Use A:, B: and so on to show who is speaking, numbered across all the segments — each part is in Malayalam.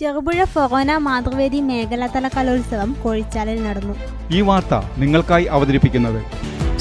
A: ചെറുപുഴ ഫൊറോന മാതൃവേദി മേഖലാതല കലോത്സവം കോഴിച്ചാലിൽ നടന്നു.
B: ഈ വാർത്ത നിങ്ങൾക്കായി അവതരിപ്പിക്കുന്നത്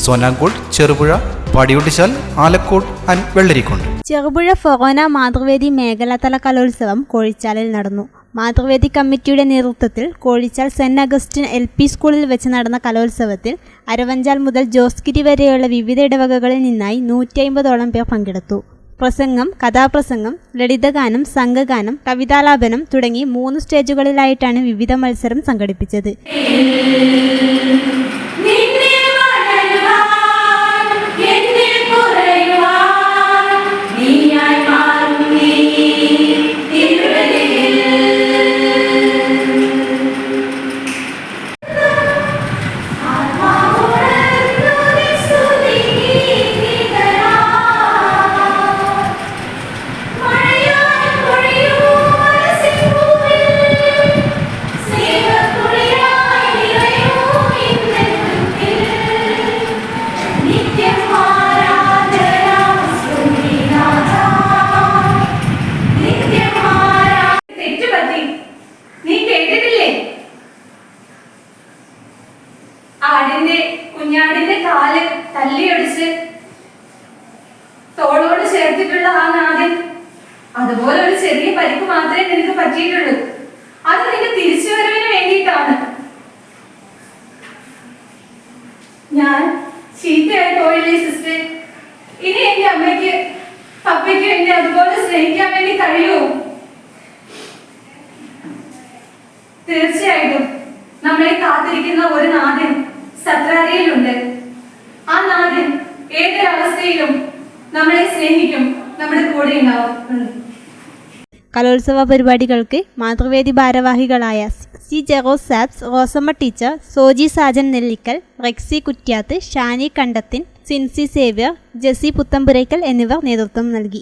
C: സോനാങ്കോട് ചെറുപുഴ പടിയൊട്ടിച്ചാൽ ആലക്കോട് ആൻഡ് വെള്ളരിക്കോട്ട്
A: ചെറുപുഴ ഫൊറോന മാതൃവേദി മേഖലാതല കലോത്സവം കോഴിച്ചാലിൽ നടന്നു. മാതൃവേദി കമ്മിറ്റിയുടെ നേതൃത്വത്തിൽ Kozhichal saint Augustine L P സ്കൂളിൽ വെച്ച് നടന്ന കലോത്സവത്തിൽ അരവഞ്ചാൽ മുതൽ ജോസ്ഗിരി വരെയുള്ള വിവിധ ഇടവകകളിൽ നിന്നായി നൂറ്റി അമ്പതോളം പേർ പങ്കെടുത്തു. പ്രസംഗം കഥാപ്രസംഗം ലളിതഗാനം സംഘഗാനം കവിതാലാപനം തുടങ്ങി മൂന്ന് സ്റ്റേജുകളിലായിട്ടാണ് വിവിധ മത്സരം സംഘടിപ്പിച്ചത്.
D: ആടിന്റെ കുഞ്ഞാടിന്റെ കാൽ തല്ലിയടിച്ച് തോളോട് ചേർത്തിട്ടുള്ള ആ നാഥൻ അതുപോലെ ഒരു ചെറിയ പരിക്ക് മാത്രമേ നിനക്ക് പറ്റിയിട്ടുള്ളൂ. അത് നിന്റെ തിരിച്ചുവരവിന് വേണ്ടിയിട്ടാണ്. ഞാൻ ചീത്തയായി പോയില്ലേ സിസ്റ്റർ ഇനി എന്റെ അമ്മയ്ക്ക് പപ്പയ്ക്ക് എന്നെ അതുപോലെ സ്നേഹിക്കാൻ വേണ്ടി കഴിയുമോ തീർച്ചയായിട്ടും നമ്മളെ കാത്തിരിക്കുന്ന ഒരു നാഥൻ സത്രാരിയിലുണ്ട് ആ നാഥൻ ഏതൊരവസ്ഥയിലും നമ്മളെ സ്നേഹിക്കും നമ്മുടെ കൂടെ ഉണ്ടാവും.
A: കലോത്സവ പരിപാടികൾക്ക് മാതൃവേദി ഭാരവാഹികളായ C ജെറോസ് സാബ്സ് Rosamma teacher Soji Sajan Nellikkal Rexy Kuttiyath Shani കണ്ടത്തിൻ Sincy Xavier Jessy Puthenpurackal എന്നിവർ നേതൃത്വം നൽകി.